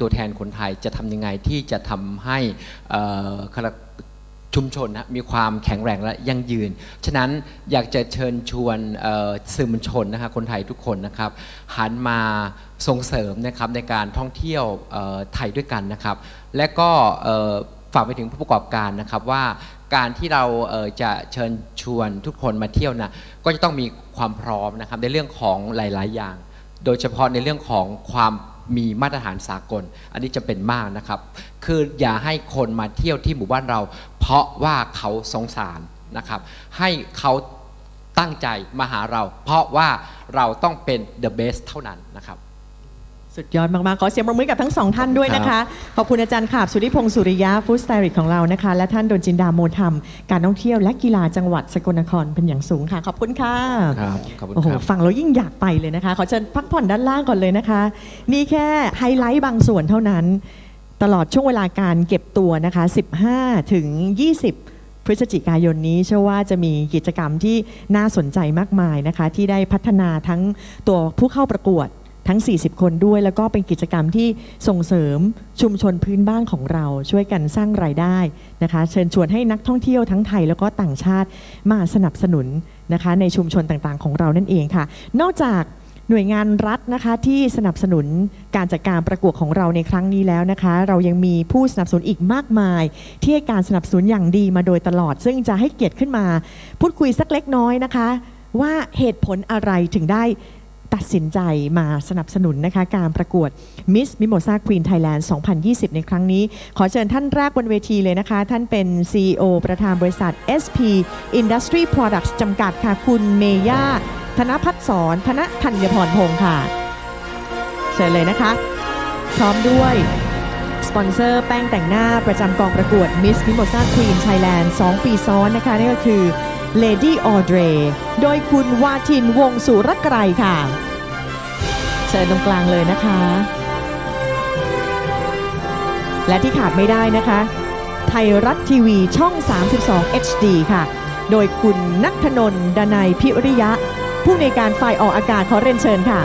ตัวแทนคนไทยจะทำยังไงที่จะทำให้ชุมชนนะมีความแข็งแรงและยั่งยืน ฉะนั้นอยากจะเชิญชวนสื่อมวลชนนะคะคนไทยทุกคนนะครับหันมาส่งเสริมนะครับในการท่องเที่ยวไทยด้วยกันนะครับ และก็ฝากไปถึงผู้ประกอบการนะครับว่าการที่เราเจะเชิญชวนทุกคนมาเที่ยวนะก็จะต้องมีความพร้อมนะครับในเรื่องของหลาย ๆ อย่าง โดยเฉพาะในเรื่องของความ มีมาตรฐานสากล อันนี้จะเป็นมากนะครับ คืออย่าให้คนมาเที่ยวที่หมู่บ้านเรา เพราะว่าเขาสงสารนะครับ ให้เขาตั้งใจมาหาเรา เพราะว่าเราต้องเป็น the best เท่านั้นนะครับ สุดยอดมากๆ ขอเสียงปรบมือกับทั้งสองท่านด้วยนะคะ ขอบคุณอาจารย์ขาบสุริพงศ์สุริยะฟู้ดสไตลิสของเรานะคะ และท่านดนจินดาโมธรรม การท่องเที่ยวและกีฬาจังหวัดสกลนครเป็นอย่างสูงค่ะ ขอบคุณค่ะครับขอบคุณโอ้โหครับ ฟังแล้วยิ่งอยากไปเลยนะคะ ขอเชิญพักผ่อนด้านล่างก่อนเลยนะคะ นี่แค่ไฮไลท์บางส่วนเท่านั้น ตลอดช่วงเวลาการเก็บตัวนะคะ 15 ถึง 20 พฤศจิกายนนี้ เชื่อว่าจะมีกิจกรรมที่น่าสนใจมากมายนะคะ ที่ได้พัฒนาทั้งตัวผู้เข้าประกวด ทั้ง 40 คนด้วย แล้วก็เป็นกิจกรรมที่ส่งเสริมชุมชนพื้นบ้านของเราช่วยกันสร้างรายได้นะคะ เชิญชวนให้นักท่องเที่ยวทั้งไทย แล้วก็ต่างชาติมาสนับสนุนนะคะในชุมชนต่างๆ ของเรานั่นเองค่ะ นอกจากหน่วยงานรัฐนะคะที่สนับสนุนการจัดการประกวดของเราในครั้งนี้แล้วนะคะ เรายังมีผู้สนับสนุนอีกมากมาย ที่ให้การสนับสนุนอย่างดีมาโดยตลอด ซึ่งจะให้เกียรติขึ้นมา พูดคุยสักเล็กน้อยนะคะ ว่าเหตุผลอะไรถึงได้ ตัดสินใจมาสนับสนุนนะคะการประกวด Miss Mimosa Queen Thailand 2020 ในครั้งนี้ ขอเชิญท่านแรกบนเวทีเลยนะคะ ท่านเป็น CEO ประธานบริษัท SP Industry Products จำกัดค่ะ คุณเมย่า ธนพัฒน์สอนธนธัญพรพงศ์ค่ะ เชิญเลยนะคะ พร้อมด้วยสปอนเซอร์แป้งแต่งหน้าประจำกองประกวด Miss Mimosa Queen Thailand 2 ปีซ้อนนะคะ นี่ก็คือ Lady Audrey โดยคุณวาทินวงสุรไกรค่ะ เชิญตรงกลางเลยนะคะ และที่ขาดไม่ได้นะคะ ไทยรัฐทีวีช่อง 32 HD ค่ะ โดยคุณนัทนน์ดนัยพิริยะ ผู้ในการฝ่ายออกอากาศขอเรียนเชิญค่ะ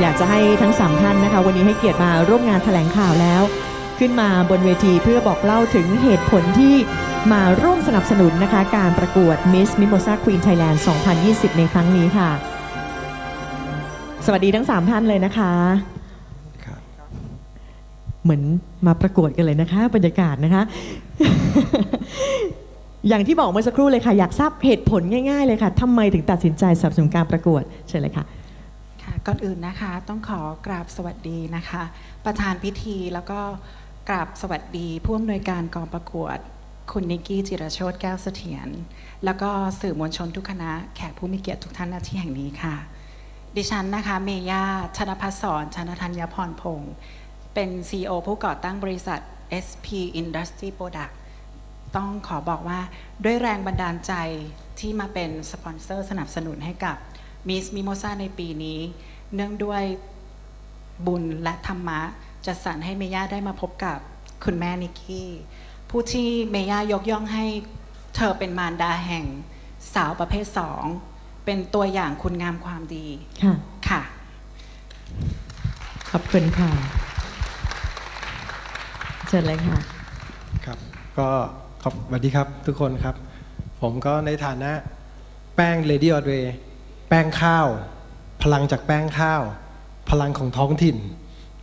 อยากจะให้ทั้งสามท่านนะคะ วันนี้ให้เกียรติมาร่วมงานแถลงข่าวแล้ว ขึ้นมาบนเวทีเพื่อบอกเล่าถึงเหตุผลที่มาร่วมสนับสนุนนะคะการประกวด Miss Mimosa Queen Thailand 2020 ในครั้งนี้ค่ะ สวัสดีทั้ง 3 ท่านเลยนะคะครับเหมือนมาประกวดกันเลยนะคะบรรยากาศนะคะ อย่างที่บอกเมื่อสักครู่เลยค่ะ อยากทราบเหตุผลง่ายๆเลยค่ะทำไมถึงตัดสินใจสนับสนุนการประกวดเชิญเลยค่ะค่ะก่อนอื่นนะคะต้องขอกราบสวัสดีนะคะ ประธานพิธีแล้วก็ กราบสวัสดีผู้อำนวยการกองประกวด คุณนิกกี้จิรโชตแก้วเสถียรแล้วก็สื่อมวลชนทุกคณะแขกผู้มีเกียรติทุกท่านณที่แห่งนี้ค่ะ ดิฉันนะคะ เมย่าชนพัฒสอนชนธัญพรพงศ์เป็น CEO ผู้ก่อตั้งบริษัท SP Industry Product ต้องขอบอกว่าด้วยแรงบันดาลใจที่มาเป็นสปอนเซอร์สนับสนุนให้กับ Miss Mimosa ในปีนี้ เนื่องด้วยบุญและธรรมะ จัดสรรให้เมย่าได้มาพบกับคุณแม่นิกกี้ ผู้ที่เมย่ายกย่องให้เธอเป็นมารดาแห่งสาวประเภทสองเป็นตัวอย่างคุณงามความดีค่ะ ค่ะ ขอบคุณค่ะเชิญเลยค่ะ ครับ ก็ขอบสวัสดีครับทุกคนครับ ผมก็ในฐานะแป้ง Lady o d r e แป้งข้าว พลังจากแป้งข้าว พลังของท้องถิ่น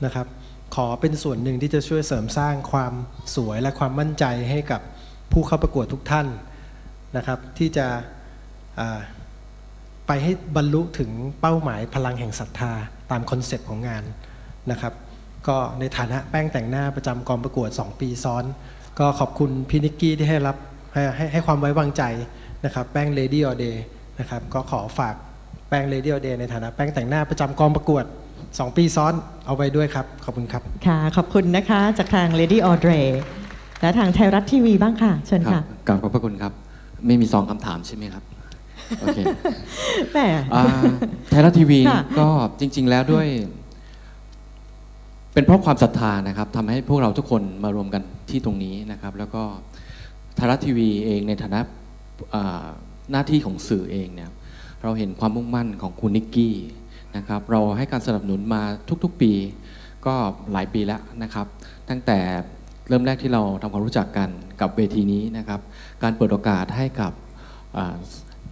นะครับ ขอเป็นส่วนหนึ่งที่จะช่วยเสริมสร้างความสวยและความมั่นใจให้กับผู้เข้าประกวดทุกท่านนะครับ ที่จะไปให้บรรลุถึงเป้าหมายพลังแห่งศรัทธาตามคอนเซปต์ของงานนะครับ ก็ในฐานะแป้งแต่งหน้าประจำกองประกวด 2 ปีซ้อน ก็ขอบคุณพี่นิกกี้ที่ให้รับให้ให้ให้ความไว้วางใจนะครับ แป้ง Lady All Day นะครับ ก็ขอฝากแป้ง Lady All Day ในฐานะแป้งแต่งหน้าประจำกองประกวด 2 ปีซ้อนเอาไว้ด้วยครับ ขอบคุณครับ ค่ะ ขอบคุณนะคะจากทาง Lady Audrey และทางไทยรัฐทีวีบ้างค่ะ เชิญครัค่ะบกราบขอบพระคุณครับ ไม่มีสองคำถามใช่ไหมครับ โอเคแหมอ่าไทยรัฐทีวีค่ะก็จริง ๆ แล้วด้วย เป็นเพราะความศรัทธานะครับทำให้พวกเราทุกคนมารวมกันที่ตรงนี้นะครับ แล้วก็ไทยรัฐทีวีเองในฐานะอ่าหน้าที่ของสื่อเองเนี่ย เราเห็นความมุ่งมั่นของคุณนิกกี้ นะครับเราให้การสนับสนุนมาทุกๆปีก็หลายปีแล้วนะครับ ตั้งแต่เริ่มแรกที่เราทำความรู้จักกันกับเวทีนี้นะครับ การเปิดโอกาสให้กับ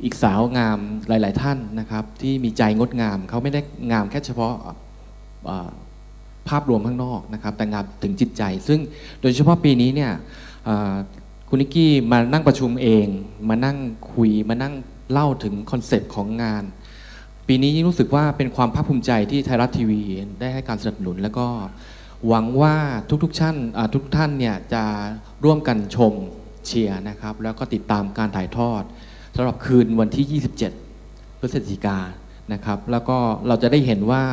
อีกสาวงามหลาย ๆ ท่านนะครับ ที่มีใจงดงามเขาไม่ได้งามแค่เฉพาะภาพรวมข้างนอกนะครับ แต่งามถึงจิตใจ ซึ่งโดยเฉพาะปีนี้เนี่ยคุณนิกกี้มานั่งประชุมเอง มานั่งคุยมานั่งเล่าถึงคอนเซปต์ของงาน ปีนี้ยิ่งรู้สึกว่าเป็นความภาคภูมิใจที่ไทยรัฐทีวีได้ให้การสนับสนุน แล้วก็หวังว่าทุกๆท่านทุกท่านเนี่ยจะร่วมกันชมเชียร์นะครับ แล้วก็ติดตามการถ่ายทอดสำหรับคืนวันที่ 27 พฤศจิกานนะครับ แล้วก็เราจะได้เห็นว่า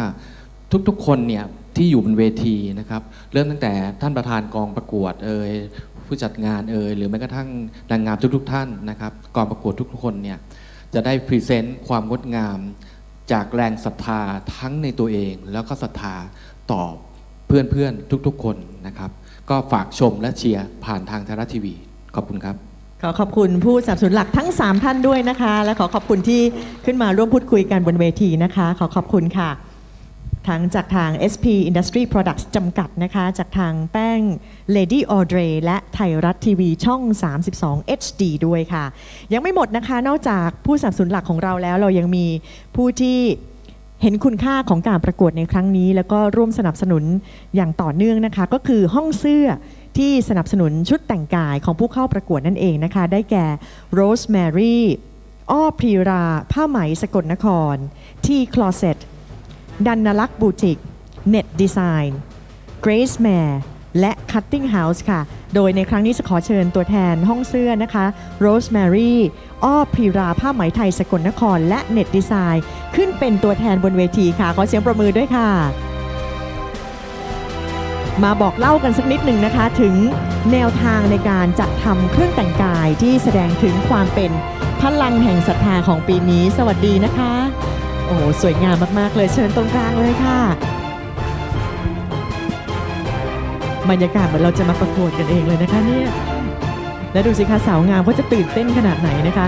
ทุกๆคนเนี่ยที่อยู่บนเวทีนะครับเริ่มตั้งแต่ท่านประธานกองประกวดเอ่ยผู้จัดงานเอ่ยหรือแม้กระทั่งนางงามทุกๆ ท่านนะครับกองประกวดทุกๆคนเนี่ยจะได้พรีเซนต์ความงดงาม จากแรงศรัทธาทั้งในตัวเอง แล้วก็ศรัทธาต่อเพื่อนๆทุกๆ คนนะครับ ก็ฝากชมและเชียร์ผ่านทางไทยรัฐทีวี ขอบคุณครับ ขอขอบคุณผู้สนับสนุนหลักทั้ง 3 ท่านด้วยนะคะ และขอขอบคุณที่ขึ้นมาร่วมพูดคุยกันบนเวทีนะคะ ขอขอบคุณค่ะ ทั้งจากทาง SP Industry Products จำกัดนะคะ จากทางแป้ง Lady Audrey และไทยรัฐทีวีช่อง 32 HD ด้วยค่ะ ยังไม่หมดนะคะ นอกจากผู้สนับสนุนหลักของเราแล้ว เรายังมีผู้ที่เห็นคุณค่าของการประกวดในครั้งนี้ แล้วก็ร่วมสนับสนุนอย่างต่อเนื่องนะคะ ก็คือห้องเสื้อที่สนับสนุนชุดแต่งกายของผู้เข้าประกวดนั่นเองนะคะ ได้แก่ Rosemary อ้อพรีรา ผ้าไหมสกลนครที่ Closet ดันนลักษ์บูติก Net Design Grace m a r และ Cutting House ค่ะ โดยในครั้งนี้จะขอเชิญตัวแทนห้องเสื้อนะคะ Rosemary อ้อพีราผ้าไหมไทยสกลนคร และ Net Design ขึ้นเป็นตัวแทนบนเวทีค่ะ ขอเสียงประมือด้วยค่ะ มาบอกเล่ากันสักนิดหนึ่งนะคะ ถึงแนวทางในการจัดทำเครื่องแต่งกายที่แสดงถึงความเป็นพลังแห่งศรัทธาของปีนี้ สวัสดีนะคะ อ้โหสวยงามมากๆเลยเชิญตรงกลางเลยค่ะ บรรยากาศเหมือนเราจะมาประกวดกันเองเลยนะคะเนี่ยแล้วดูสิคะสาวงามก็จะตื่นเต้นขนาดไหนนะคะ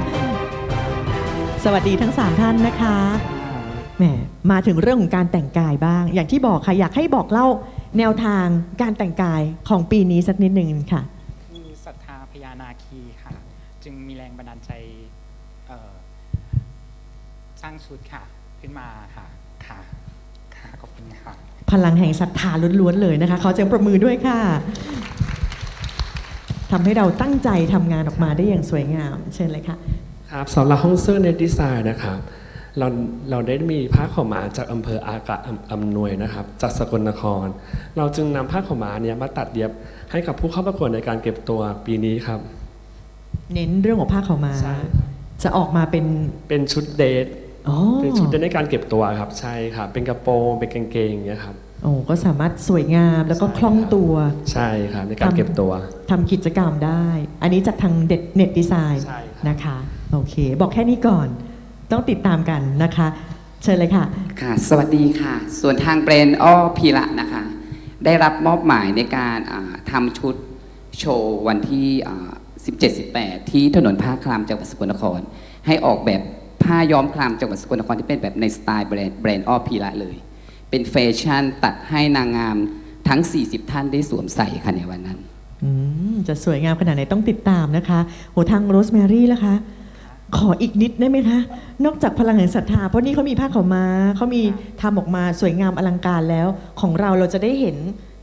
สวัสดีทั้ง 3 ท่านนะคะแหมมาถึงเรื่องของการแต่งกายบ้าง อย่างที่บอกค่ะอยากให้บอกเล่าแนวทางการแต่งกายของปีนี้สักนิดหนึ่งค่ะคือศรัทธาพญานาคีค่ะ จึงมีแรงบันดาลใจสร้างชุดค่ะ ขึ้นมาค่ะค่ะค่ะขอบคุณค่ะ พลังแห่งศรัทธาล้วนๆเลยนะคะขอเสียงประมือด้วยค่ะทำให้เราตั้งใจทำงานออกมาได้อย่างสวยงาม เชิญเลยค่ะครับสำหรับห้องเสื้อในดีไซน์นะครับเราเราได้มีผ้าขาวม้าจากอำเภออากาศอำนวยนะครับจากสกลนคร เราจึงนำผ้าขาวม้าเนี้ยมาตัดเย็บให้กับผู้เข้าประกวดในการเก็บตัวปีนี้ครับ เน้นเรื่องของผ้าขาวม้าใช่จะออกมาเป็นเป็นชุดเดท อ๋อเป็นชุดเดทในการเก็บตัวครับใช่ครับเป็นกระโปรงเป็นกางเกงอย่างเงี้ยครับโอ้ก็สามารถสวยงามแล้วก็คล่องตัวใช่ครับในการเก็บตัวทำกิจกรรมได้ อันนี้จากทางเด็ดเน็ตดีไซน์ใช่ครับนะคะโอเค บอกแค่นี้ก่อนต้องติดตามกันนะคะ เชิญเลยค่ะค่ะ สวัสดีค่ะ ส่วนทางแบรนด์อ้อพีระนะคะ ได้รับมอบหมายในการอ่าทำชุดโชว์วันที่อ่า17-18 ที่ถนนผ้าคลามจังหวัดสกลนคร ให้ออกแบบ ผ้าย้อมคลามจังหวัดสกลนครที่เป็นแบบในสไตล์แบรนด์แบรนด์อ้อพีระเลย เป็นแฟชั่นตัดให้นางงามทั้ง 40 ท่านได้สวมใส่ค่ะในวันนั้น อืมจะสวยงามขนาดไหนต้องติดตามนะคะ โหทางโรสแมรี่ล่ะคะ ขออีกนิดได้ไหมคะ นอกจากพลังแห่งศรัทธา เพราะนี่เขามีผ้าขาวม้าเขามีทำออกมาสวยงามอลังการแล้ว ของเราเราจะได้เห็น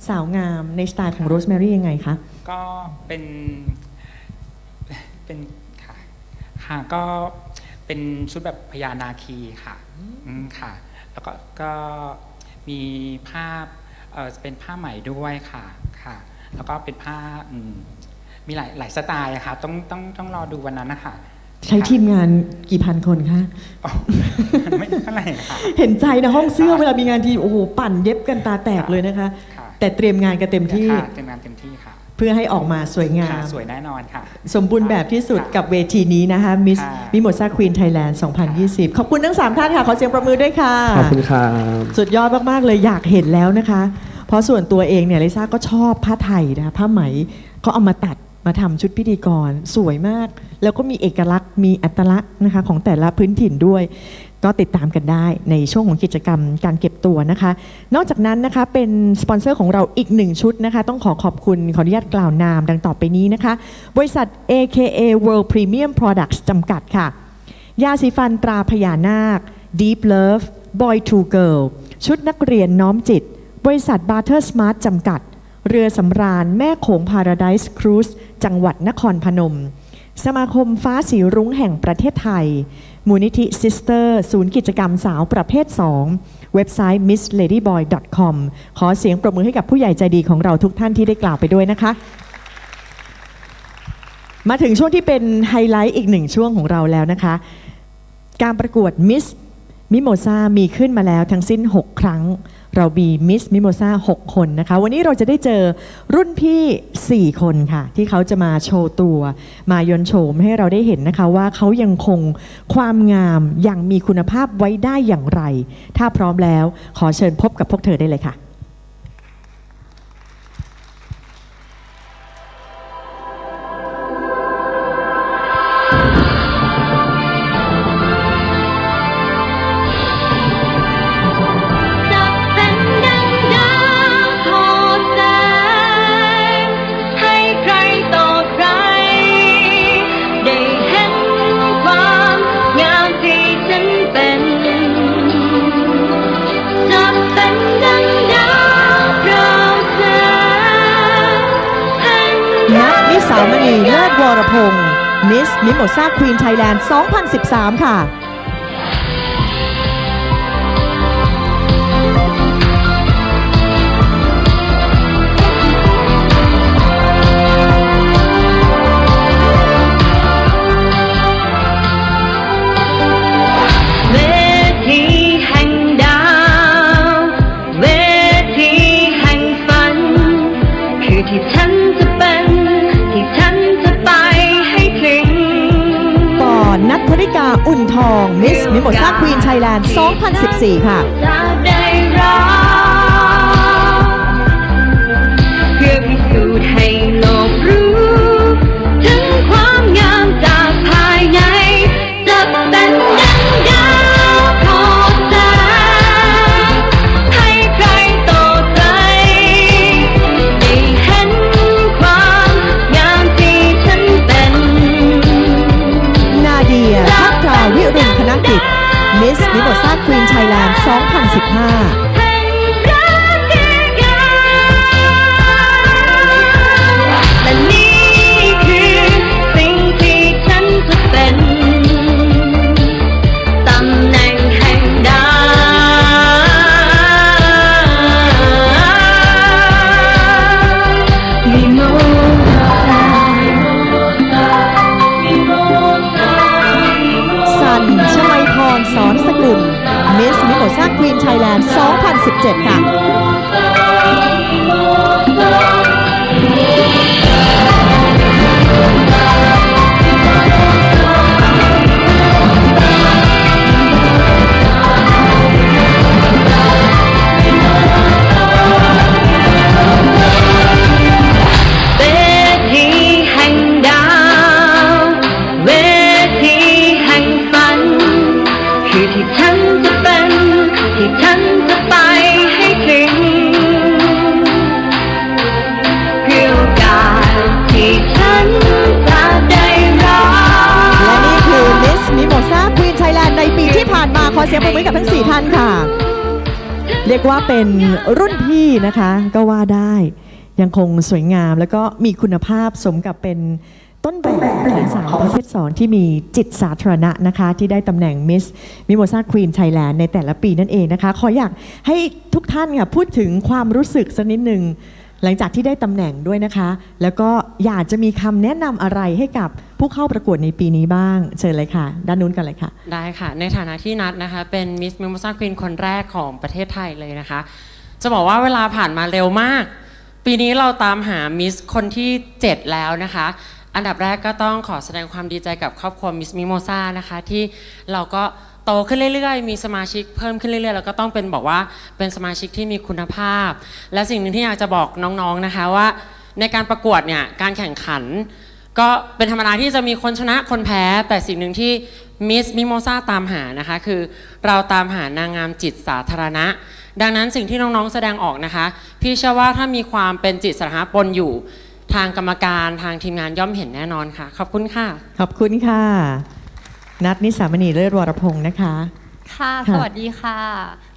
สาวงามในสไตล์ของโรสแมรี่ยังไงคะ ก็เป็นเป็นค่ะค่ะก็ เป็นชุดแบบพญานาคีค่ะอืมค่ะ แล้วก็ก็มีผ้าเออเป็นผ้าไหมด้วยค่ะค่ะ แล้วก็เป็นผ้าอืมมีหลายหลายสไตล์อะค่ะ ต้องต้องต้องรอดูวันนั้นนะคะใช้ทีมงานกี่พันคนคะอ๋อไม่เท่าไหร่ค่ะเห็นใจนะห้องเสื้อเวลามีงานทีโอ้โหปั่นเย็บกันตาแตกเลยนะคะค่ะแต่เตรียมงานกันเต็มที่ค่ะเต็มงานเต็มที่ค่ะเพื่อให้ออกมาสวยงาค่ะมสวยแน่นอนค่ะ สมบูรณ์แบบที่สุดค่ะกับเวทีนี้นะคะมิสค่ะ มิโมซาควีนไทยแลนด์ 2020 ขอบคุณทั้ง 3 ท่านค่ะ ขอเสียงประมือด้วยค่ะ ขอบคุณครับ สุดยอดมาก ๆ เลยอยากเห็นแล้วนะคะ เพราะส่วนตัวเองเนี่ยลิซ่าก็ชอบผ้าไทยนะคะผ้าไหมเขาเอามาตัดมาทำชุดพิธีกร สวยมาก แล้วก็มีเอกลักษณ์มีอัตลักษณ์นะคะของแต่ละพื้นถิ่นด้วย ก็ติดตามกันได้ในช่วงของกิจกรรมการเก็บตัวนะคะ นอกจากนั้นนะคะเป็นสปอนเซอร์ของเราอีกหนึ่งชุดนะคะ ต้องขอขอบคุณขออนุญาตกล่าวนามดังต่อไปนี้นะคะ บริษัท AKA World Premium Products จำกัดค่ะ ยาสีฟันตราพญานาค Deep Love Boy to Girl ชุดนักเรียนน้อมจิต บริษัท Butter Smart จำกัด เรือสำราญแม่โขง Paradise Cruise จังหวัดนครพนม สมาคมฟ้าสีรุ้งแห่งประเทศไทย มูลนิธิซิสเตอร์ศูนย์กิจกรรมสาวประเภท 2 เว็บไซต์ missladyboy.com ขอเสียงปรบมือให้กับผู้ใหญ่ใจดีของเราทุกท่านที่ได้กล่าวไปด้วยนะคะ มาถึงช่วงที่เป็นไฮไลท์อีกหนึ่งช่วงของเราแล้วนะคะ การประกวดมิสมิโมซามีขึ้นมาแล้วทั้งสิ้น 6 ครั้ง เรามีมิสมิโมซา6คนนะคะ วันนี้เราจะได้เจอรุ่นพี่ 4 คนค่ะ ที่เขาจะมาโชว์ตัว มายนโฉมให้เราได้เห็นนะคะว่าเขายังคงความงามอย่างมีคุณภาพไว้ได้อย่างไร ถ้าพร้อมแล้วขอเชิญพบกับพวกเธอได้เลยค่ะ วมณีเลิศวรพงศ์มิสมิโมซาควีนไทยแลนด์ 2013 ค่ะ หมดซากควีนไทยแลนด์ 2014 ค่ะเพื่อพิสูจน์ให้โลก มิโมซ่าควีนไทยแลนด์ 2015 มิโมซาควีนไทยแลนด์2017 ค่ะ เป็นรุ่นพี่นะคะ ก็ว่าได้ยังคงสวยงามแล้วก็มีคุณภาพสมกับเป็นต้นแบบของสาวประเภทสองที่มีจิตสาธารณะนะคะ ที่ได้ตำแหน่งมิสมิโมซาควีนไทยแลนด์ในแต่ละปีนั่นเองนะคะ ขออยากให้ทุกท่านค่ะพูดถึงความรู้สึกสักนิดหนึ่ง หลังจากที่ได้ตำแหน่งด้วยนะคะ แล้วก็อยากจะมีคำแนะนำอะไรให้กับผู้เข้าประกวดในปีนี้บ้าง เชิญเลยค่ะ ด้านนู้นกันเลยค่ะ ได้ค่ะ ในฐานะที่นัดนะคะ เป็นมิสมิโมซาควีนคนแรกของประเทศไทยเลยนะคะ จะบอกว่าเวลาผ่านมาเร็วมาก ปีนี้เราตามหามิสคนที่ 7 แล้วนะคะ อันดับแรกก็ต้องขอแสดงความดีใจกับครอบครัวมิสมิโมซานะคะที่เราก็ โตขึ้นเรื่อยๆ มีสมาชิกเพิ่มขึ้นเรื่อยๆ แล้วก็ต้องเป็นบอกว่าเป็นสมาชิกที่มีคุณภาพ และสิ่งหนึ่งที่อยากจะบอกน้องๆนะคะว่า ในการประกวดเนี่ยการแข่งขัน ก็เป็นธรรมดาที่จะมีคนชนะคนแพ้ แต่สิ่งหนึ่งที่มิสมิโมซาตามหานะคะคือเราตามหานางงามจิตสาธารณะ ดังนั้นสิ่งที่น้องๆแสดงออกนะคะ พี่เชื่อว่าถ้ามีความเป็นจิตสาธารณะปนอยู่ ทางกรรมการทางทีมงานย่อมเห็นแน่นอนค่ะ ขอบคุณค่ะ ขอบคุณค่ะ นัทนิสามณีเลิศวรพงศ์นะคะ ค่ะค่ะสวัสดีค่ะ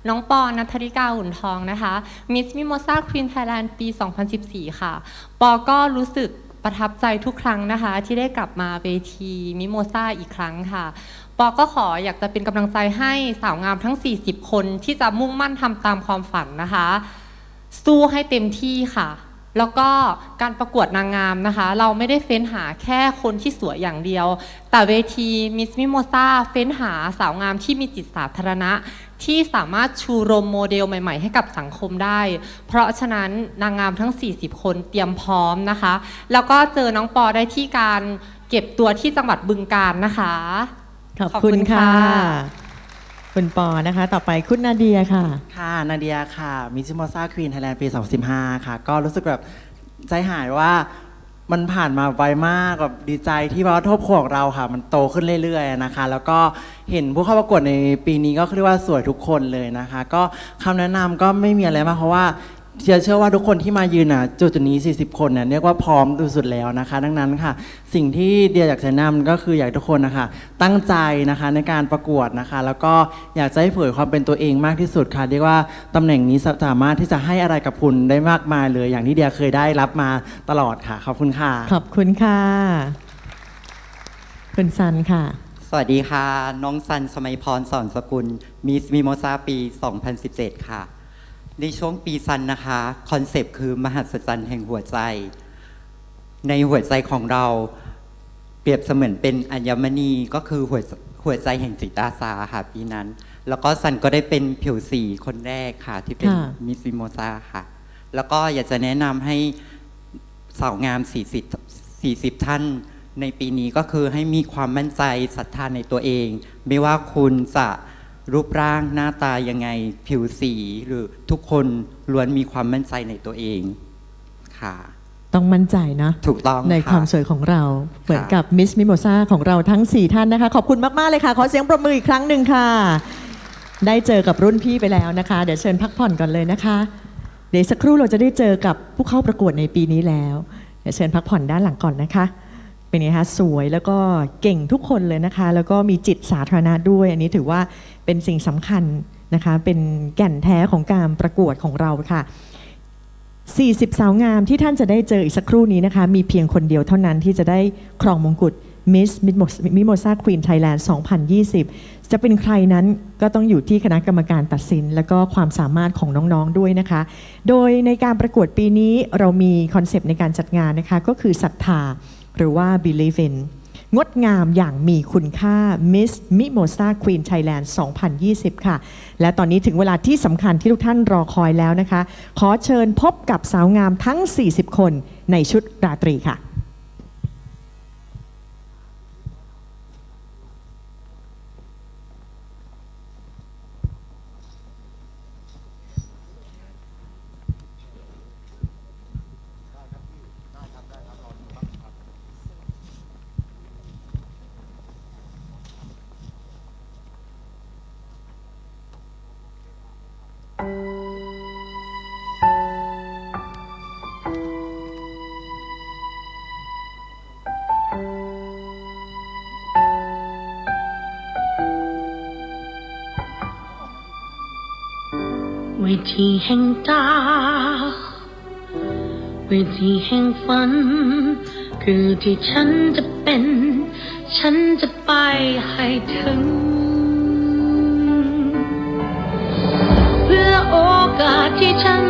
น้องปอนัทธริกาอุ่นทองนะคะมิสมิโมซาควีนไทยแลนด์ปี 2014 ค่ะ ปอก็รู้สึกประทับใจทุกครั้งนะคะ ที่ได้กลับมาเวทีมิโมซาอีกครั้งค่ะ ปอก็ขออยากจะเป็นกำลังใจให้สาวงามทั้ง 40 คนที่จะมุ่งมั่นทำตามความฝันนะคะ สู้ให้เต็มที่ค่ะ แล้วก็การประกวดนางงามนะคะ เราไม่ได้เฟ้นหาแค่คนที่สวยอย่างเดียว แต่เวทีมิสมิโมซาเฟ้นหาสาวงามที่มีจิตสาธารณะ ที่สามารถชูโรมโมเดลใหม่ ๆ ให้กับสังคมได้ เพราะฉะนั้นนางงามทั้ง 40 คนเตรียมพร้อมนะคะ แล้วก็เจอน้องปอได้ที่การเก็บตัวที่จังหวัดบึงการนะคะ ขอบขอบคุคุณณค่ะ คุณปอนะคะ ต่อไปคุณนาเดียค่ะ ค่ะ นาเดียค่ะมิชิโมซาควีนไทยแลนด์ปี 2015 ค่ะ ก็รู้สึกแบบใจหายว่ามันผ่านมาไวมากแบบดีใจที่ว่าทบขวบเราค่ะ มันโตขึ้นเรื่อยๆนะคะ แล้วก็เห็นผู้เข้าประกวดในปีนี้ก็เรียกว่าสวยทุกคนเลยนะคะ ก็คำแนะนำก็ไม่มีอะไรมากเพราะว่า เชื่อเชื่อว่าทุกคนที่มายืนอะจุดจุดนี้ 40 คนเนี่ยเรียกว่าพร้อมที่สุดแล้วนะคะ ดังนั้นค่ะ สิ่งที่เดียอยากจะแนะนำก็คืออยากให้ทุกคนนะคะตั้งใจนะคะในการประกวดนะคะ แล้วก็อยากจะให้เผยความเป็นตัวเองมากที่สุดค่ะเรียกว่าตำแหน่งนี้สามารถที่จะให้อะไรกับคุณได้มากมายเลย อย่างที่เดียเคยได้รับมาตลอดค่ะขอบคุณค่ะ ขอบคุณค่ะคุณซันค่ะ สวัสดีค่ะ น้องซันสมัยพรสอนสกุลมิสมิโมซาปี 2017 ค่ะ ในช่วงปีซันนะคะคอนเซปต์คือมหัศจรรย์แห่งหัวใจ ในหัวใจของเราเปรียบเสมือนเป็นอัญมณีก็คือหัวหัวใจแห่งจิตอาสาค่ะปีนั้น แล้วก็ซันก็ได้เป็นผิวสีคนแรกค่ะ ที่เป็นค่ะ มิสมิโมซาค่ะ แล้วก็อยากจะแนะนำให้สาวงาม 40 40 ท่าน ในปีนี้ก็คือให้มีความมั่นใจศรัทธาในตัวเอง ไม่ว่าคุณจะ รูปร่างหน้าตายังไงผิวสีหรือทุกคนล้วนมีความมั่นใจในตัวเองค่ะ ต้องมั่นใจนะ ถูกต้องในะความสวยของเรา เหมือนกับมิสมิโมซาของเราทั้ง 4 ท่านนะคะ ขอบคุณมาก ๆ เลยค่ะ ขอเสียงปรบมืออีกครั้งหนึ่งค่ะ ได้เจอกับรุ่นพี่ไปแล้วนะคะ เดี๋ยวเชิญพักผ่อนก่อนเลยนะคะ เดี๋ยวสักครู่เราจะได้เจอกับผู้เข้าประกวดในปีนี้แล้ว เดี๋ยวเชิญพักผ่อนด้านหลังก่อนนะคะ เป็นไงคะสวยแล้วก็เก่งทุกคนเลยนะคะ แล้วก็มีจิตสาธารณะด้วย อันนี้ถือว่าเป็นสิ่งสำคัญนะคะ เป็นแก่นแท้ของการประกวดของเราค่ะ 40 สาวงามที่ท่านจะได้เจออีกสักครู่นี้นะคะ มีเพียงคนเดียวเท่านั้นที่จะได้ครองมงกุฎ Miss Mimosa Queen Thailand 2020 จะเป็นใครนั้นก็ต้องอยู่ที่คณะกรรมการตัดสิน และก็ความสามารถของน้องๆด้วยนะคะ โดยในการประกวดปีนี้เรามีคอนเซปต์ในการจัดงานนะคะ ก็คือศรัทธา หรือว่า believe in งดงามอย่างมีคุณค่า Miss Mimosa Queen Thailand 2020 ค่ะ และตอนนี้ถึงเวลาที่สำคัญที่ทุกท่านรอคอยแล้วนะคะ ขอเชิญพบกับสาวงามทั้ง 40 คนในชุดราตรีค่ะ ที่แห่งตา เวทีแห่งฝัน คือที่ฉันจะเป็น ฉันจะไปให้ถึง เพื่อโอกาสที่ฉัน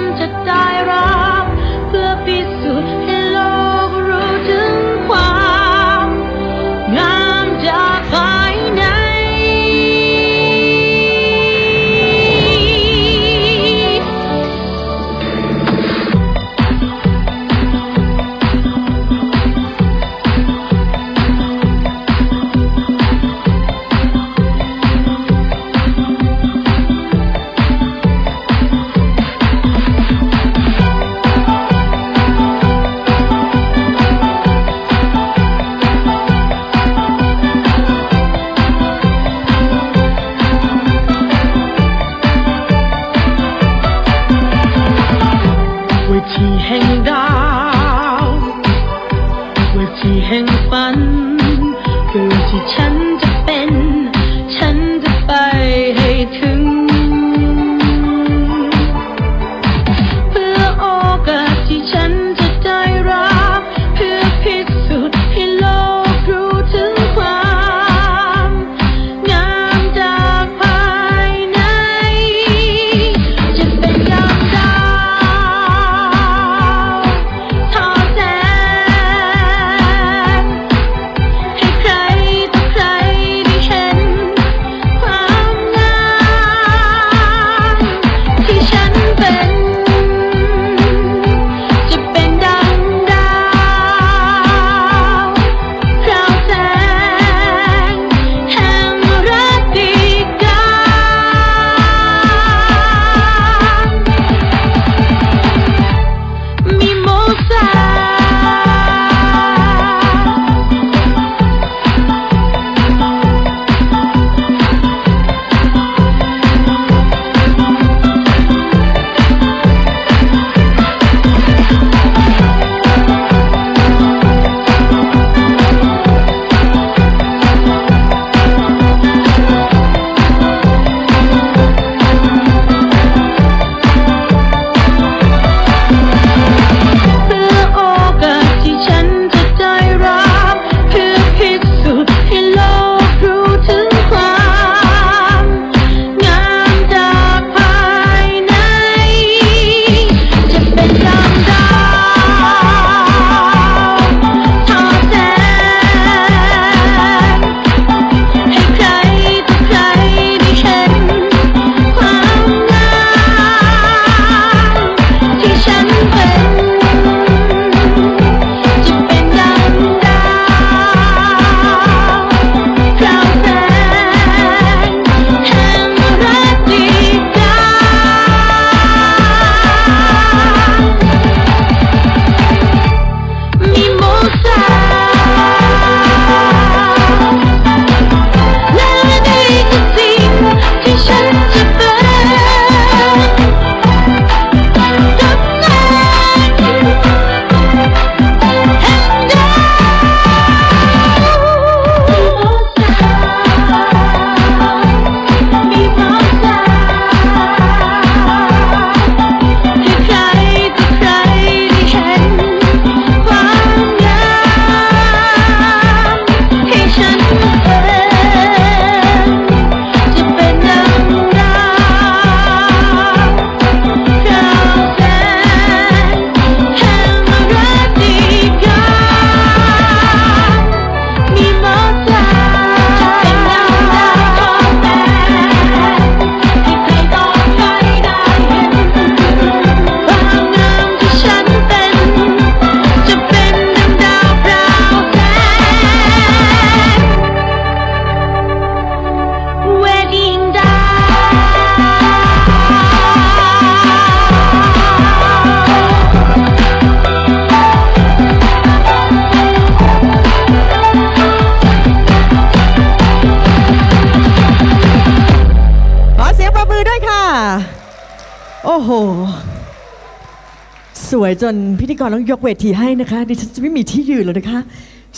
จนพิธีกรต้องยกเวทีให้นะคะดิฉันจะไม่มีที่ยืนแล้วนะคะ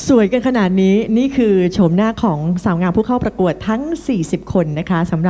สวยกันขนาดนี้นี่คือโฉมหน้าของสาวงามผู้เข้าประกวดทั้ง 40 คนนะคะสำหรับ